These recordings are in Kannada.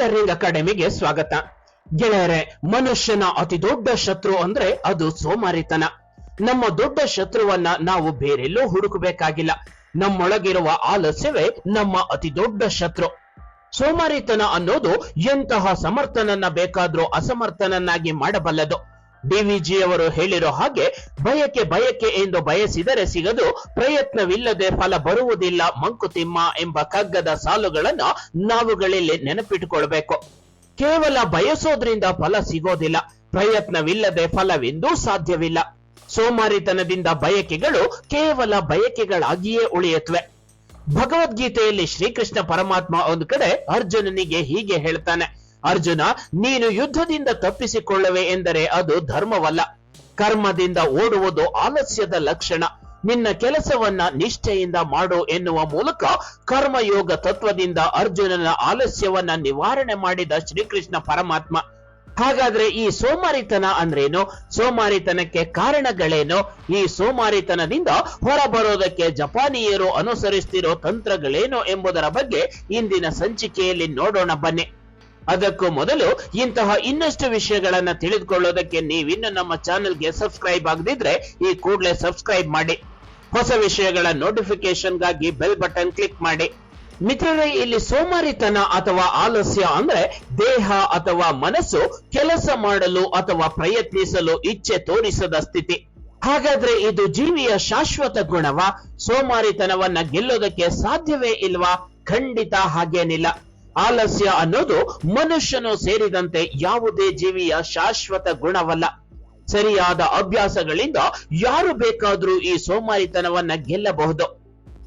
ಟೈಲರಿಂಗ್ ಅಕಾಡೆಮಿಗೆ ಸ್ವಾಗತ. ಗೆಳೆಯರೆ, ಮನುಷ್ಯನ ಅತಿ ದೊಡ್ಡ ಶತ್ರು ಅಂದ್ರೆ ಅದು ಸೋಮಾರಿತನ. ನಮ್ಮ ದೊಡ್ಡ ಶತ್ರುವನ್ನ ನಾವು ಬೇರೆಲ್ಲೂ ಹುಡುಕಬೇಕಾಗಿಲ್ಲ. ನಮ್ಮೊಳಗಿರುವ ಆಲಸ್ಯವೇ ನಮ್ಮ ಅತಿ ದೊಡ್ಡ ಶತ್ರು. ಸೋಮಾರಿತನ ಅನ್ನೋದು ಎಂತಹ ಸಮರ್ಥನನ್ನ ಬೇಕಾದ್ರೂ ಅಸಮರ್ಥನನ್ನಾಗಿ ಮಾಡಬಲ್ಲದು. ಡಿವಿಜಿ ಅವರು ಹೇಳಿರೋ ಹಾಗೆ ಭಯಕ್ಕೆ ಬಯಕೆ ಎಂದು ಬಯಸಿದರೆ ಸಿಗದು ಪ್ರಯತ್ನವಿಲ್ಲದೆ ಫಲ ಬರುವುದಿಲ್ಲ ಮಂಕುತಿಮ್ಮ ಎಂಬ ಕಗ್ಗದ ಸಾಲುಗಳನ್ನು ನಾವುಗಳಲ್ಲಿ ನೆನಪಿಟ್ಟುಕೊಳ್ಬೇಕು. ಕೇವಲ ಬಯಸೋದ್ರಿಂದ ಫಲ ಸಿಗೋದಿಲ್ಲ, ಪ್ರಯತ್ನವಿಲ್ಲದೆ ಫಲವೆಂದೂ ಸಾಧ್ಯವಿಲ್ಲ. ಸೋಮಾರಿತನದಿಂದ ಬಯಕೆಗಳು ಕೇವಲ ಬಯಕೆಗಳಾಗಿಯೇ ಉಳಿಯುತ್ತವೆ. ಭಗವದ್ಗೀತೆಯಲ್ಲಿ ಶ್ರೀಕೃಷ್ಣ ಪರಮಾತ್ಮ ಒಂದು ಕಡೆ ಅರ್ಜುನನಿಗೆ ಹೀಗೆ ಹೇಳ್ತಾನೆ ಅರ್ಜುನ, ನೀನು ಯುದ್ಧದಿಂದ ತಪ್ಪಿಸಿಕೊಳ್ಳವೆ ಎಂದರೆ ಅದು ಧರ್ಮವಲ್ಲ. ಕರ್ಮದಿಂದ ಓಡುವುದು ಆಲಸ್ಯದ ಲಕ್ಷಣ. ನಿನ್ನ ಕೆಲಸವನ್ನ ನಿಷ್ಠೆಯಿಂದ ಮಾಡು ಎನ್ನುವ ಮೂಲಕ ಕರ್ಮಯೋಗ ತತ್ವದಿಂದ ಅರ್ಜುನನ ಆಲಸ್ಯವನ್ನ ನಿವಾರಣೆ ಮಾಡಿದ ಶ್ರೀಕೃಷ್ಣ ಪರಮಾತ್ಮ. ಹಾಗಾದ್ರೆ ಈ ಸೋಮಾರಿತನ ಅಂದ್ರೇನು? ಸೋಮಾರಿತನಕ್ಕೆ ಕಾರಣಗಳೇನು? ಈ ಸೋಮಾರಿತನದಿಂದ ಹೊರಬರೋದಕ್ಕೆ ಜಪಾನಿಯರು ಅನುಸರಿಸ್ತಿರೋ ತಂತ್ರಗಳೇನು ಎಂಬುದರ ಬಗ್ಗೆ ಇಂದಿನ ಸಂಚಿಕೆಯಲ್ಲಿ ನೋಡೋಣ ಬನ್ನಿ. ಅದಕ್ಕೂ ಮೊದಲು ಇಂತಹ ಇನ್ನಷ್ಟು ವಿಷಯಗಳನ್ನ ತಿಳಿದುಕೊಳ್ಳೋದಕ್ಕೆ ನೀವಿನ್ನು ನಮ್ಮ ಚಾನೆಲ್ಗೆ ಸಬ್ಸ್ಕ್ರೈಬ್ ಆಗದಿದ್ರೆ ಈ ಕೂಡಲೇ ಸಬ್ಸ್ಕ್ರೈಬ್ ಮಾಡಿ. ಹೊಸ ವಿಷಯಗಳ ನೋಟಿಫಿಕೇಶನ್ಗಾಗಿ ಬೆಲ್ ಬಟನ್ ಕ್ಲಿಕ್ ಮಾಡಿ. ಮಿತ್ರರೇ, ಇಲ್ಲಿ ಸೋಮಾರಿತನ ಅಥವಾ ಆಲಸ್ಯ ಅಂದ್ರೆ ದೇಹ ಅಥವಾ ಮನಸ್ಸು ಕೆಲಸ ಮಾಡಲು ಅಥವಾ ಪ್ರಯತ್ನಿಸಲು ಇಚ್ಛೆ ತೋರಿಸದ ಸ್ಥಿತಿ. ಹಾಗಾದ್ರೆ ಇದು ಜೀವಿಯ ಶಾಶ್ವತ ಗುಣವ? ಸೋಮಾರಿತನವನ್ನ ಗೆಲ್ಲೋದಕ್ಕೆ ಸಾಧ್ಯವೇ ಇಲ್ವಾ? ಖಂಡಿತ ಹಾಗೇನಿಲ್ಲ. ಆಲಸ್ಯ ಅನ್ನೋದು ಮನುಷ್ಯನು ಸೇರಿದಂತೆ ಯಾವುದೇ ಜೀವಿಯ ಶಾಶ್ವತ ಗುಣವಲ್ಲ. ಸರಿಯಾದ ಅಭ್ಯಾಸಗಳಿಂದ ಯಾರು ಬೇಕಾದ್ರೂ ಈ ಸೋಮಾರಿತನವನ್ನ ಗೆಲ್ಲಬಹುದು.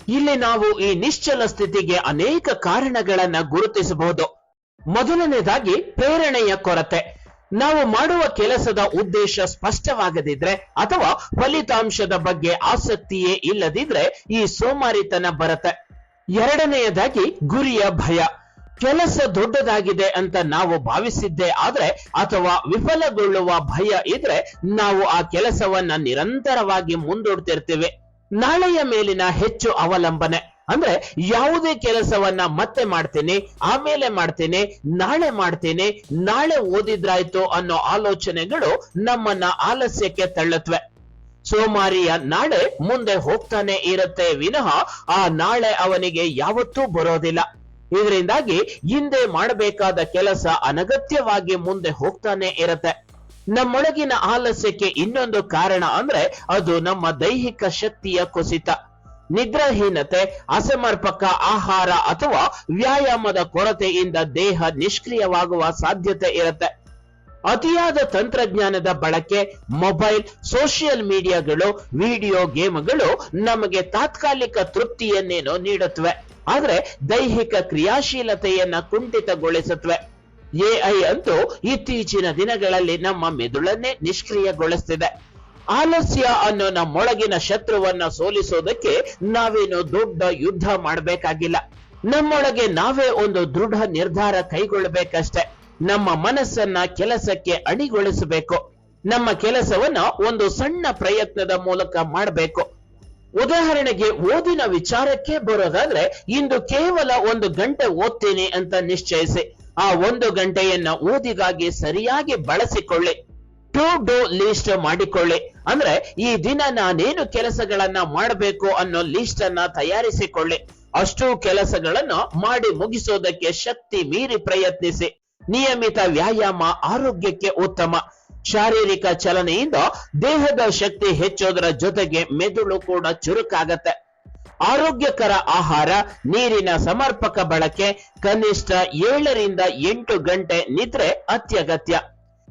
ಇಲ್ಲಿ ನಾವು ಈ ನಿಶ್ಚಲ ಸ್ಥಿತಿಗೆ ಅನೇಕ ಕಾರಣಗಳನ್ನ ಗುರುತಿಸಬಹುದು. ಮೊದಲನೇದಾಗಿ ಪ್ರೇರಣೆಯ ಕೊರತೆ. ನಾವು ಮಾಡುವ ಕೆಲಸದ ಉದ್ದೇಶ ಸ್ಪಷ್ಟವಾಗದಿದ್ರೆ ಅಥವಾ ಫಲಿತಾಂಶದ ಬಗ್ಗೆ ಆಸಕ್ತಿಯೇ ಇಲ್ಲದಿದ್ರೆ ಈ ಸೋಮಾರಿತನ ಬರತ್ತೆ. ಎರಡನೆಯದಾಗಿ ಗುರಿಯ ಭಯ. ಕೆಲಸ ದೊಡ್ಡದಾಗಿದೆ ಅಂತ ನಾವು ಭಾವಿಸಿದ್ದೇ. ಆದ್ರೆ ಅಥವಾ ವಿಫಲಗೊಳ್ಳುವ ಭಯ ಇದ್ರೆ ನಾವು ಆ ಕೆಲಸವನ್ನ ನಿರಂತರವಾಗಿ ಮುಂದೂಡ್ತಿರ್ತೀವಿ. ನಾಳೆಯ ಮೇಲಿನ ಹೆಚ್ಚು ಅವಲಂಬನೆ. ಅಂದ್ರೆ ಯಾವುದೇ ಕೆಲಸವನ್ನ ಮತ್ತೆ ಮಾಡ್ತೀನಿ, ಆಮೇಲೆ ಮಾಡ್ತೀನಿ, ನಾಳೆ ಮಾಡ್ತೀನಿ, ನಾಳೆ ಓದಿದ್ರಾಯ್ತು ಅನ್ನೋ ಆಲೋಚನೆಗಳು ನಮ್ಮನ್ನ ಆಲಸ್ಯಕ್ಕೆ ತಳ್ಳುತ್ತವೆ ಸೋಮಾರಿಯ ನಾಳೆ ಮುಂದೆ ಹೋಗ್ತಾನೆ ಇರುತ್ತೆ ವಿನಃ ಆ ನಾಳೆ ಅವನಿಗೆ ಯಾವತ್ತೂ ಬರೋದಿಲ್ಲ. ಇದರಿಂದಾಗಿ ಹಿಂದೆ ಮಾಡಬೇಕಾದ ಕೆಲಸ ಅನಗತ್ಯವಾಗಿ ಮುಂದೆ ಹೋಗ್ತಾನೆ ಇರುತ್ತೆ. ನಮ್ಮೊಳಗಿನ ಆಲಸ್ಯಕ್ಕೆ ಇನ್ನೊಂದು ಕಾರಣ ಅಂದ್ರೆ ಅದು ನಮ್ಮ ದೈಹಿಕ ಶಕ್ತಿಯ ಕುಸಿತ. ನಿದ್ರಾಹೀನತೆ, ಅಸಮರ್ಪಕ ಆಹಾರ ಅಥವಾ ವ್ಯಾಯಾಮದ ಕೊರತೆಯಿಂದ ದೇಹ ನಿಷ್ಕ್ರಿಯವಾಗುವ ಸಾಧ್ಯತೆ ಇರುತ್ತೆ. ಅತಿಯಾದ ತಂತ್ರಜ್ಞಾನದ ಬಳಕೆ, ಮೊಬೈಲ್, ಸೋಷಿಯಲ್ ಮೀಡಿಯಾಗಳು, ವಿಡಿಯೋ ಗೇಮ್ಗಳು ನಮಗೆ ತಾತ್ಕಾಲಿಕ ತೃಪ್ತಿಯನ್ನೇನೋ ನೀಡುತ್ತವೆ. ಆದ್ರೆ ದೈಹಿಕ ಕ್ರಿಯಾಶೀಲತೆಯನ್ನ ಕುಂಠಿತಗೊಳಿಸುತ್ತವೆ. ಎಐ ಅಂತೂ ಇತ್ತೀಚಿನ ದಿನಗಳಲ್ಲಿ ನಮ್ಮ ಮೆದುಳನ್ನೇ ನಿಷ್ಕ್ರಿಯಗೊಳಿಸ್ತಿದೆ. ಆಲಸ್ಯ ಅನ್ನೋ ನಮ್ಮೊಳಗಿನ ಶತ್ರುವನ್ನ ಸೋಲಿಸೋದಕ್ಕೆ ನಾವೇನು ದೊಡ್ಡ ಯುದ್ಧ ಮಾಡಬೇಕಾಗಿಲ್ಲ. ನಮ್ಮೊಳಗೆ ನಾವೇ ಒಂದು ದೃಢ ನಿರ್ಧಾರ ಕೈಗೊಳ್ಳಬೇಕಷ್ಟೆ ನಮ್ಮ ಮನಸ್ಸನ್ನ ಕೆಲಸಕ್ಕೆ ಅಣಿಗೊಳಿಸಬೇಕು. ನಮ್ಮ ಕೆಲಸವನ್ನ ಒಂದು ಸಣ್ಣ ಪ್ರಯತ್ನದ ಮೂಲಕ ಮಾಡಬೇಕು. ಉದಾಹರಣೆಗೆ ಓದಿನ ವಿಚಾರಕ್ಕೆ ಬರೋದಾದ್ರೆ, ಇಂದು ಕೇವಲ ಒಂದು ಗಂಟೆ ಓದ್ತೀನಿ ಅಂತ ನಿಶ್ಚಯಿಸಿ. ಆ ಒಂದು ಗಂಟೆಯನ್ನ ಓದಿಗಾಗಿ ಸರಿಯಾಗಿ ಬಳಸಿಕೊಳ್ಳಿ. ಟು ಡೂ ಲಿಸ್ಟ್ ಮಾಡಿಕೊಳ್ಳಿ. ಅಂದ್ರೆ ಈ ದಿನ ನಾನೇನು ಕೆಲಸಗಳನ್ನ ಮಾಡಬೇಕು ಅನ್ನೋ ಲಿಸ್ಟ್ ಅನ್ನ ತಯಾರಿಸಿಕೊಳ್ಳಿ. ಅಷ್ಟು ಕೆಲಸಗಳನ್ನು ಮಾಡಿ ಮುಗಿಸೋದಕ್ಕೆ ಶಕ್ತಿ ಮೀರಿ ಪ್ರಯತ್ನಿಸಿ. ನಿಯಮಿತ ವ್ಯಾಯಾಮ ಆರೋಗ್ಯಕ್ಕೆ ಉತ್ತಮ. ಶಾರೀರಿಕ ಚಲನೆಯಿಂದ ದೇಹದ ಶಕ್ತಿ ಹೆಚ್ಚೋದರ ಜೊತೆಗೆ ಮೆದುಳು ಕೂಡ ಚುರುಕಾಗತ್ತೆ. ಆರೋಗ್ಯಕರ ಆಹಾರ, ನೀರಿನ ಸಮರ್ಪಕ ಬಳಕೆ, ಕನಿಷ್ಠ ಏಳರಿಂದ ಎಂಟು ಗಂಟೆ ನಿದ್ರೆ ಅತ್ಯಗತ್ಯ.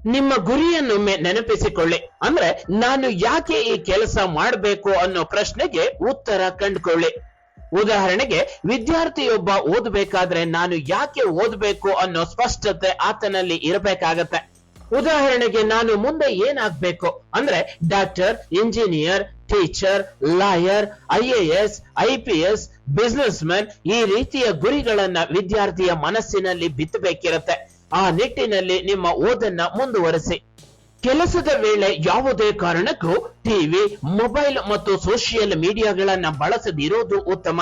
ನಿಮ್ಮ ಗುರಿಯನ್ನೊಮ್ಮೆ ನೆನಪಿಸಿಕೊಳ್ಳಿ. ಅಂದ್ರೆ ನಾನು ಯಾಕೆ ಈ ಕೆಲಸ ಮಾಡಬೇಕು ಅನ್ನೋ ಪ್ರಶ್ನೆಗೆ ಉತ್ತರ ಕಂಡುಕೊಳ್ಳಿ. ಉದಾಹರಣೆಗೆ, ವಿದ್ಯಾರ್ಥಿಯೊಬ್ಬ ಓದಬೇಕಾದ್ರೆ ನಾನು ಯಾಕೆ ಓದಬೇಕು ಅನ್ನೋ ಸ್ಪಷ್ಟತೆ ಆತನಲ್ಲಿ ಇರಬೇಕಾಗತ್ತೆ. ಉದಾಹರಣೆಗೆ, ನಾನು ಮುಂದೆ ಏನಾಗ್ಬೇಕು ಅಂದ್ರೆ, doctor, engineer, teacher, lawyer, I A S, I P S businessman ಈ ರೀತಿಯ ಗುರಿಗಳನ್ನ ವಿದ್ಯಾರ್ಥಿಯ ಮನಸ್ಸಿನಲ್ಲಿ ಬಿತ್ತಬೇಕಿರತ್ತೆ. ಆ ನಿಟ್ಟಿನಲ್ಲಿ ನಿಮ್ಮ ಓದನ್ನ ಮುಂದುವರಿಸಿ. ಕೆಲಸದ ವೇಳೆ ಯಾವುದೇ ಕಾರಣಕ್ಕೂ ಟಿವಿ, ಮೊಬೈಲ್ ಮತ್ತು ಸೋಷಿಯಲ್ ಮೀಡಿಯಾಗಳನ್ನ ಬಳಸದಿರೋದು ಉತ್ತಮ.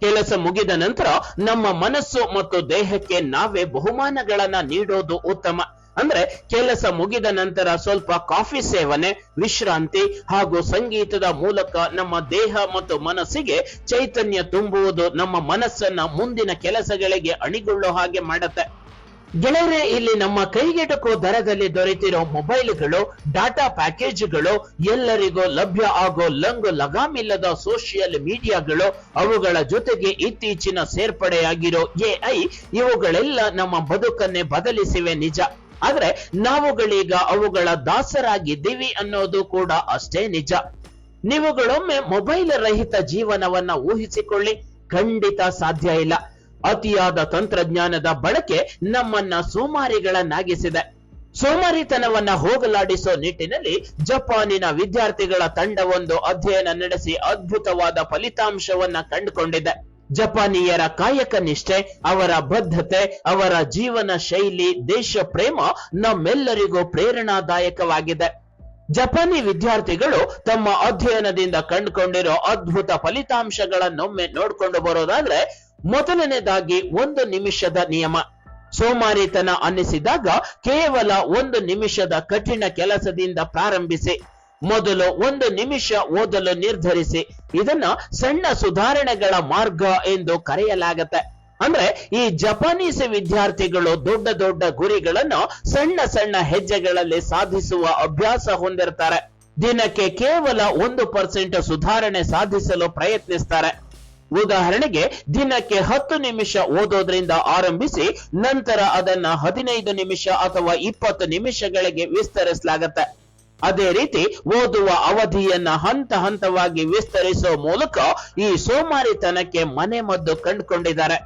ಕೆಲಸ ಮುಗಿದ ನಂತರ ನಮ್ಮ ಮನಸ್ಸು ಮತ್ತು ದೇಹಕ್ಕೆ ನಾವೇ ಬಹುಮಾನಗಳನ್ನ ನೀಡೋದು ಉತ್ತಮ. ಅಂದ್ರೆ ಕೆಲಸ ಮುಗಿದ ನಂತರ ಸ್ವಲ್ಪ ಕಾಫಿ ಸೇವನೆ, ವಿಶ್ರಾಂತಿ ಹಾಗೂ ಸಂಗೀತದ ಮೂಲಕ ನಮ್ಮ ದೇಹ ಮತ್ತು ಮನಸ್ಸಿಗೆ ಚೈತನ್ಯ ತುಂಬುವುದು ನಮ್ಮ ಮನಸ್ಸನ್ನ ಮುಂದಿನ ಕೆಲಸಗಳಿಗೆ ಅಣಿಗೊಳ್ಳೋ ಹಾಗೆ ಮಾಡುತ್ತೆ. ಗೆಳೆಯರೆ ಇಲ್ಲಿ ನಮ್ಮ ಕೈಗೆಟಕೋ ದರದಲ್ಲಿ ದೊರೆತಿರೋ ಮೊಬೈಲ್ಗಳು, ಡಾಟಾ ಪ್ಯಾಕೇಜ್ಗಳು, ಎಲ್ಲರಿಗೂ ಲಭ್ಯ ಆಗೋ ಲಂಗು ಲಗಾಮಿಲ್ಲದ ಸೋಷಿಯಲ್ ಮೀಡಿಯಾಗಳು, ಅವುಗಳ ಜೊತೆಗೆ ಇತ್ತೀಚಿನ ಸೇರ್ಪಡೆಯಾಗಿರೋ ಎಐ ಇವುಗಳೆಲ್ಲ ನಮ್ಮ ಬದುಕನ್ನೇ ಬದಲಿಸಿವೆ ನಿಜ. ಆದ್ರೆ ನಾವುಗಳೀಗ ಅವುಗಳ ದಾಸರಾಗಿದ್ದೀವಿ ಅನ್ನೋದು ಕೂಡ ಅಷ್ಟೇ ನಿಜ. ನೀವುಗಳೊಮ್ಮೆ ಮೊಬೈಲ್ ರಹಿತ ಜೀವನವನ್ನ ಊಹಿಸಿಕೊಳ್ಳಿ, ಖಂಡಿತ ಸಾಧ್ಯ ಇಲ್ಲ. ಅತಿಯಾದ ತಂತ್ರಜ್ಞಾನದ ಬಳಕೆ ನಮ್ಮನ್ನ ಸೋಮಾರಿಗಳನ್ನಾಗಿಸಿದೆ ಸೋಮಾರಿತನವನ್ನ ಹೋಗಲಾಡಿಸೋ ನಿಟ್ಟಿನಲ್ಲಿ ಜಪಾನಿನ ವಿದ್ಯಾರ್ಥಿಗಳ ತಂಡವೊಂದು ಅಧ್ಯಯನ ನಡೆಸಿ ಅದ್ಭುತವಾದ ಫಲಿತಾಂಶವನ್ನ ಕಂಡುಕೊಂಡಿದೆ. ಜಪಾನಿಯರ ಕಾಯಕ ನಿಷ್ಠೆ, ಅವರ ಬದ್ಧತೆ, ಅವರ ಜೀವನ ಶೈಲಿ ದೇಶ ಪ್ರೇಮ ನಮ್ಮೆಲ್ಲರಿಗೂ ಪ್ರೇರಣಾದಾಯಕವಾಗಿದೆ. ಜಪಾನಿ ವಿದ್ಯಾರ್ಥಿಗಳು ತಮ್ಮ ಅಧ್ಯಯನದಿಂದ ಕಂಡುಕೊಂಡಿರೋ ಅದ್ಭುತ ಫಲಿತಾಂಶಗಳನ್ನೊಮ್ಮೆ ನೋಡ್ಕೊಂಡು ಬರೋದಾದ್ರೆ ಮೊದಲನೇದಾಗಿ ಒಂದು ನಿಮಿಷದ ನಿಯಮ. ಸೋಮಾರಿತನ ಅನ್ನಿಸಿದಾಗ ಕೇವಲ ಒಂದು ನಿಮಿಷದ ಕಠಿಣ ಕೆಲಸದಿಂದ ಪ್ರಾರಂಭಿಸಿ. ಮೊದಲು ಒಂದು ನಿಮಿಷ ಓದಲು ನಿರ್ಧರಿಸಿ. ಇದನ್ನ ಸಣ್ಣ ಸುಧಾರಣೆಗಳ ಮಾರ್ಗ ಎಂದು ಕರೆಯಲಾಗತ್ತೆ. ಅಂದ್ರೆ ಈ ಜಪಾನೀಸ್ ವಿದ್ಯಾರ್ಥಿಗಳು ದೊಡ್ಡ ದೊಡ್ಡ ಗುರಿಗಳನ್ನು ಸಣ್ಣ ಸಣ್ಣ ಹೆಜ್ಜೆಗಳಲ್ಲಿ ಸಾಧಿಸುವ ಅಭ್ಯಾಸ ಹೊಂದಿರ್ತಾರೆ. ದಿನಕ್ಕೆ ಕೇವಲ ಒಂದು ಪರ್ಸೆಂಟ್ ಸುಧಾರಣೆ ಸಾಧಿಸಲು ಪ್ರಯತ್ನಿಸ್ತಾರೆ. ಉದಾಹರಣೆಗೆ ದಿನಕ್ಕೆ ಹತ್ತು ನಿಮಿಷ ಓದೋದ್ರಿಂದ ಆರಂಭಿಸಿ ನಂತರ ಅದನ್ನ ಹದಿನೈದು ನಿಮಿಷ ಅಥವಾ ಇಪ್ಪತ್ತು ನಿಮಿಷಗಳಿಗೆ ವಿಸ್ತರಿಸಲಾಗತ್ತೆ. ಅದೇ ರೀತಿ ಓದುವ ಅವಧಿಯನ್ನ ಹಂತ ಹಂತವಾಗಿ ವಿಸ್ತರಿಸುವ ಮೂಲಕ ಈ ಸೋಮಾರಿತನಕ್ಕೆ ಮನೆ ಮದ್ದು ಕಂಡುಕೊಂಡಿದ್ದಾರೆ.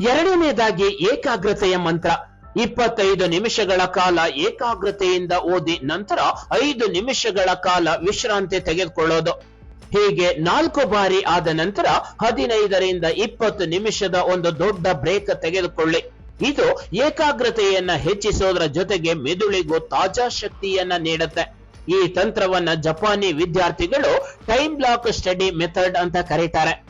ಎರಡನೇದಾಗಿ ಏಕಾಗ್ರತೆಯ ಮಂತ್ರ. ಇಪ್ಪತ್ತೈದು ನಿಮಿಷಗಳ ಕಾಲ ಏಕಾಗ್ರತೆಯಿಂದ ಓದಿ ನಂತರ ಐದು ನಿಮಿಷಗಳ ಕಾಲ ವಿಶ್ರಾಂತಿ ತೆಗೆದುಕೊಳ್ಳೋದು. ಹೀಗೆ ನಾಲ್ಕು ಬಾರಿ ಆದ ನಂತರ ಹದಿನೈದರಿಂದ ಇಪ್ಪತ್ತು ನಿಮಿಷದ ಒಂದು ದೊಡ್ಡ ಬ್ರೇಕ್ ತೆಗೆದುಕೊಳ್ಳಿ. ಇದು ಏಕಾಗ್ರತೆಯನ್ನ ಹೆಚ್ಚಿಸೋದ್ರ ಜೊತೆಗೆ ಮೆದುಳಿಗೂ ತಾಜಾ ಶಕ್ತಿಯನ್ನ ನೀಡುತ್ತೆ. ಈ ತಂತ್ರವನ್ನ ಜಪಾನಿ ವಿದ್ಯಾರ್ಥಿಗಳು ಟೈಮ್ ಬ್ಲಾಕ್ ಸ್ಟಡಿ ಮೆಥಡ್ ಅಂತ ಕರೀತಾರೆ.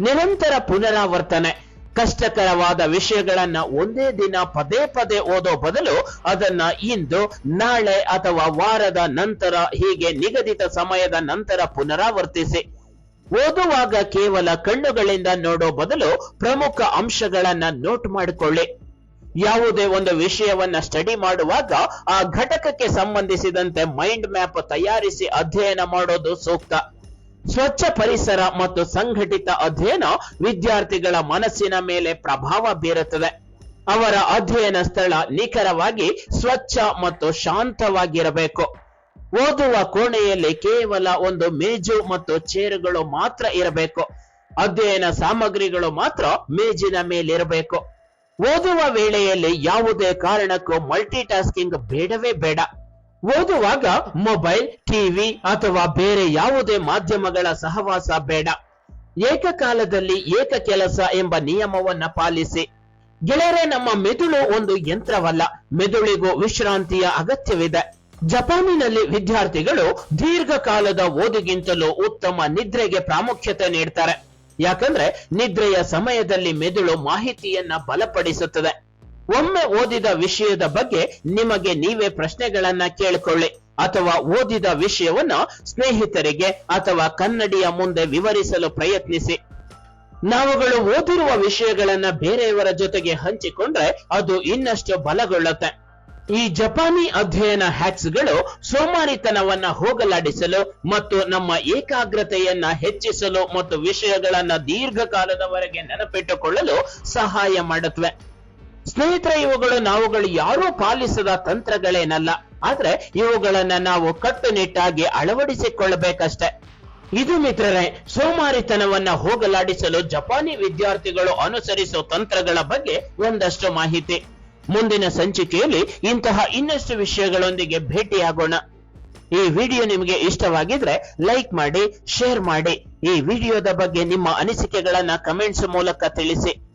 ನಿರಂತರ ಪುನರಾವರ್ತನೆ ಕಷ್ಟಕರವಾದ ವಿಷಯಗಳನ್ನ ಒಂದೇ ದಿನ ಪದೇ ಪದೇ ಓದೋ ಬದಲು ಅದನ್ನ ಇಂದು, ನಾಳೆ ಅಥವಾ ವಾರದ ನಂತರ, ಹೀಗೆ ನಿಗದಿತ ಸಮಯದ ನಂತರ ಪುನರಾವರ್ತಿಸಿ. ಓದುವಾಗ ಕೇವಲ ಕಣ್ಣುಗಳಿಂದ ನೋಡೋ ಬದಲು ಪ್ರಮುಖ ಅಂಶಗಳನ್ನ ನೋಟ್ ಮಾಡಿಕೊಳ್ಳಿ. ಯಾವುದೇ ಒಂದು ವಿಷಯವನ್ನ ಸ್ಟಡಿ ಮಾಡುವಾಗ ಆ ಘಟಕಕ್ಕೆ ಸಂಬಂಧಿಸಿದಂತೆ ಮೈಂಡ್ ಮ್ಯಾಪ್ ತಯಾರಿಸಿ ಅಧ್ಯಯನ ಮಾಡೋದು ಸೂಕ್ತ. ಸ್ವಚ್ಛ ಪರಿಸರ ಮತ್ತು ಸಂಘಟಿತ ಅಧ್ಯಯನ ವಿದ್ಯಾರ್ಥಿಗಳ ಮನಸ್ಸಿನ ಮೇಲೆ ಪ್ರಭಾವ ಬೀರುತ್ತದೆ. ಅವರ ಅಧ್ಯಯನ ಸ್ಥಳ ನಿಖರವಾಗಿ ಸ್ವಚ್ಛ ಮತ್ತು ಶಾಂತವಾಗಿರಬೇಕು. ಓದುವ ಕೋಣೆಯಲ್ಲಿ ಕೇವಲ ಒಂದು ಮೇಜು ಮತ್ತು ಚೇರುಗಳು ಮಾತ್ರ ಇರಬೇಕು. ಅಧ್ಯಯನ ಸಾಮಗ್ರಿಗಳು ಮಾತ್ರ ಮೇಜಿನ ಮೇಲಿರಬೇಕು. ಓದುವ ವೇಳೆಯಲ್ಲಿ ಯಾವುದೇ ಕಾರಣಕ್ಕೂ ಮಲ್ಟಿ ಟಾಸ್ಕಿಂಗ್ ಬೇಡವೇ ಬೇಡ. ಓದುವಾಗ ಮೊಬೈಲ್, ಟಿವಿ ಅಥವಾ ಬೇರೆ ಯಾವುದೇ ಮಾಧ್ಯಮಗಳ ಸಹವಾಸ ಬೇಡ. ಏಕಕಾಲದಲ್ಲಿ ಏಕ ಕೆಲಸ ಎಂಬ ನಿಯಮವನ್ನ ಪಾಲಿಸಿ. ಗೆಳೆಯರೆ, ನಮ್ಮ ಮೆದುಳು ಒಂದು ಯಂತ್ರವಲ್ಲ. ಮೆದುಳಿಗೂ ವಿಶ್ರಾಂತಿಯ ಅಗತ್ಯವಿದೆ. ಜಪಾನಿನಲ್ಲಿ ವಿದ್ಯಾರ್ಥಿಗಳು ದೀರ್ಘಕಾಲದ ಓದುಗಿಂತಲೂ ಉತ್ತಮ ನಿದ್ರೆಗೆ ಪ್ರಾಮುಖ್ಯತೆ ನೀಡ್ತಾರೆ. ಯಾಕಂದ್ರೆ ನಿದ್ರೆಯ ಸಮಯದಲ್ಲಿ ಮೆದುಳು ಮಾಹಿತಿಯನ್ನ ಬಲಪಡಿಸುತ್ತದೆ. ಒಮ್ಮೆ ಓದಿದ ವಿಷಯದ ಬಗ್ಗೆ ನಿಮಗೆ ನೀವೇ ಪ್ರಶ್ನೆಗಳನ್ನ ಕೇಳಿಕೊಳ್ಳಿ ಅಥವಾ ಓದಿದ ವಿಷಯವನ್ನು ಸ್ನೇಹಿತರಿಗೆ ಅಥವಾ ಕನ್ನಡಿಯ ಮುಂದೆ ವಿವರಿಸಲು ಪ್ರಯತ್ನಿಸಿ. ನಾವುಗಳು ಓದಿರುವ ವಿಷಯಗಳನ್ನ ಬೇರೆಯವರ ಜೊತೆಗೆ ಹಂಚಿಕೊಂಡ್ರೆ ಅದು ಇನ್ನಷ್ಟು ಬಲಗೊಳ್ಳುತ್ತೆ. ಈ ಜಪಾನಿ ಅಧ್ಯಯನ ಹ್ಯಾಕ್ಸ್ಗಳು ಸೋಮಾರಿತನವನ್ನ ಹೋಗಲಾಡಿಸಲು ಮತ್ತು ನಮ್ಮ ಏಕಾಗ್ರತೆಯನ್ನ ಹೆಚ್ಚಿಸಲು ಮತ್ತು ವಿಷಯಗಳನ್ನ ದೀರ್ಘಕಾಲದವರೆಗೆ ನೆನಪಿಟ್ಟುಕೊಳ್ಳಲು ಸಹಾಯ ಮಾಡುತ್ತವೆ ಸ್ನೇಹಿತರೆ, ಇವುಗಳು ನಾವುಗಳು ಯಾರೂ ಪಾಲಿಸದ ತಂತ್ರಗಳೇನಲ್ಲ. ಆದ್ರೆ ಇವುಗಳನ್ನ ನಾವು ಕಟ್ಟುನಿಟ್ಟಾಗಿ ಅಳವಡಿಸಿಕೊಳ್ಳಬೇಕಷ್ಟೆ ಇದು ಮಿತ್ರರೇ, ಸೋಮಾರಿತನವನ್ನ ಹೋಗಲಾಡಿಸಲು ಜಪಾನಿ ವಿದ್ಯಾರ್ಥಿಗಳು ಅನುಸರಿಸೋ ತಂತ್ರಗಳ ಬಗ್ಗೆ ಒಂದಷ್ಟು ಮಾಹಿತಿ. ಮುಂದಿನ ಸಂಚಿಕೆಯಲ್ಲಿ ಇಂತಹ ಇನ್ನಷ್ಟು ವಿಷಯಗಳೊಂದಿಗೆ ಭೇಟಿಯಾಗೋಣ. ಈ ವಿಡಿಯೋ ನಿಮಗೆ ಇಷ್ಟವಾಗಿದ್ರೆ ಲೈಕ್ ಮಾಡಿ, ಶೇರ್ ಮಾಡಿ. ಈ ವಿಡಿಯೋದ ಬಗ್ಗೆ ನಿಮ್ಮ ಅನಿಸಿಕೆಗಳನ್ನ ಕಮೆಂಟ್ಸ್ ಮೂಲಕ ತಿಳಿಸಿ.